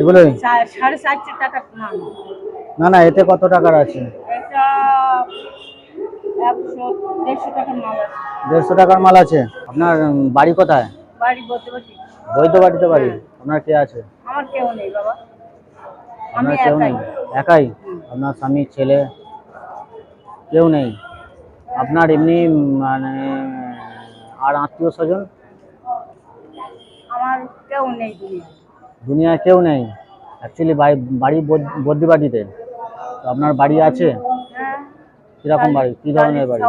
এগুলোই? সা- সাড়ে চারশো টাকা না। না এতে কত টাকার আছে? দেড়শো টাকার মাল আছে। আপনার বাড়ি কোথায়? বৈদ্য বাড়িতে বাড়ি? আপনার কে আছে? আমার কেউ নেই বাবা। আপনার কেউ নেই? একাই? আপনার স্বামী ছেলে? কেউ নেই? আপনার এমনি মানে আর আত্মীয় স্বজন? আমার কেউ নেই দুনিয়া দুনিয়ায় কেউ নেই। অ্যাকচুয়ালি বাড়ি বদ- বদ্যিবাটিতে তো আপনার বাড়ি আছে? হ্যাঁ। কীরকম বাড়ি? কি ধরনের বাড়ি?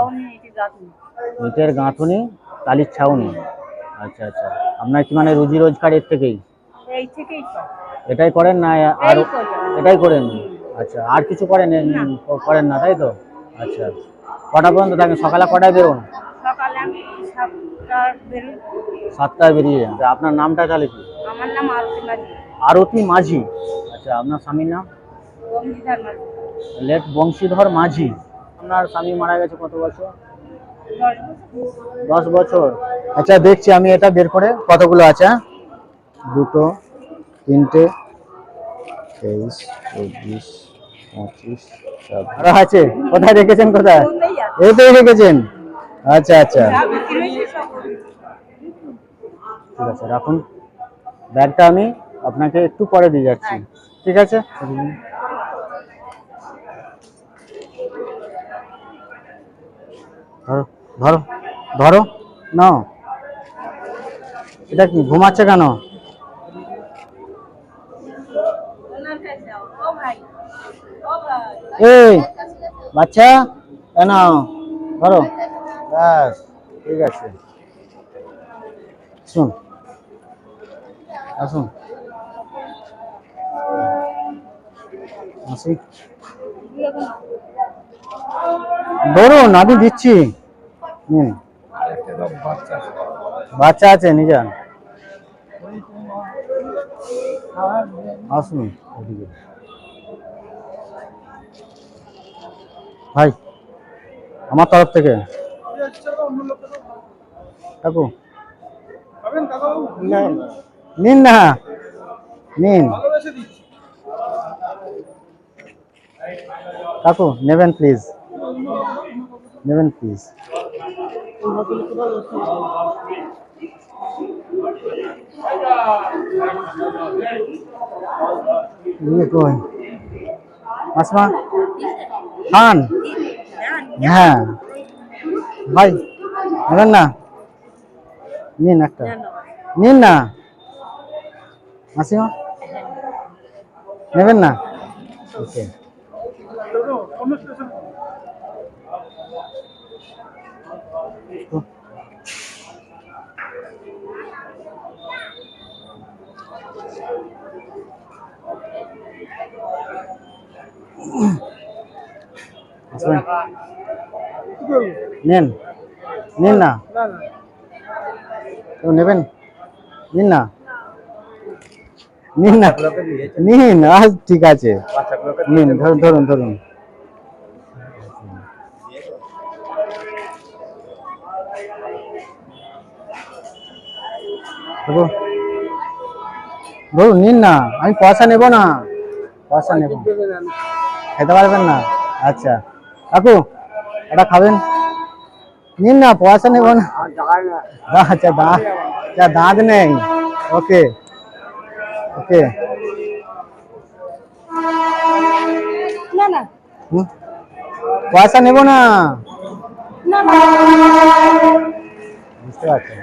ইটের গাঁথুনি টালির ছাউনি। আচ্ছা আচ্ছা। আপনার কি মানে রুজি রোজগার এর থেকেই? এই থেকেই এটাই করেন না আর। এটাই করেন? আচ্ছা আর কিছু করেন করেন না তাই তো? আচ্ছা। কটা পর্যন্ত থাকেন? সকালে কটায় বেরোন? সকালে আমি সাতটার বেরোই সাতটায় বেরিয়ে যান। আপনার নামটা তাহলে কি? আমার নাম আরতি মাঝি। আরতি মাঝি। আচ্ছা আপনার স্বামীর নাম? বংশীধার মাঝি। লেট বংশীধর মাঝি। আপনার স্বামী মারা গেছে কত বছর? দশ বছর। আচ্ছা দেখছি আমি এটা বের করে। কতগুলো আছে হ্যাঁ? দুটো তিনটে তেইশ চব্বিশ পঁচিশ। আরও আছে? কোথায় রেখেছেন কোথায়? আছে। রেখেছেন। আচ্ছা আচ্ছা। ঠিক আছে। রাখুন। ব্যাগটা আমি আপনাকে একটু পরে দিয়ে যাচ্ছি। ঠিক আছে? ধরো ধরো ধরো নাও। এটা কি ঘুমাচ্ছে কেন? এই বাচ্চা কেন ধরো। ব্যাস ঠিক আছে। শুন। আসুন। আসি ধরুন আমি দিচ্ছি। হুম। বাচ্চা আছে নিজান। আসুন। ওদিকে ভাই আমার তরফ থেকে। কাকু। নিন না। নিন। কাকু, নেবেন প্লিজ নেবেন প্লিজ ইয়ে কই? আসমা খান? হ্যাঁ। ভাই, নেবেন না? নিন একটা। নিন না? মাসিমা নেবেন না ওকে আসবেন নেন নিন না তো নেবেন নিন না নিন না। নিন আজ ঠিক আছে। নিন ধরুন ধরুন ধরুন। ধরুন নিন না আমি পয়সা নেব না। পয়সা নেব। খেতে পারবেন না? আচ্ছা। কাকু এটা খাবেন? নিন না পয়সা নেব না। আচ্ছা দাঁত আচ্ছা দাঁত নেই। ওকে। ওকে না না হুম? পয়সা নেব না না না বুঝতে পারছেন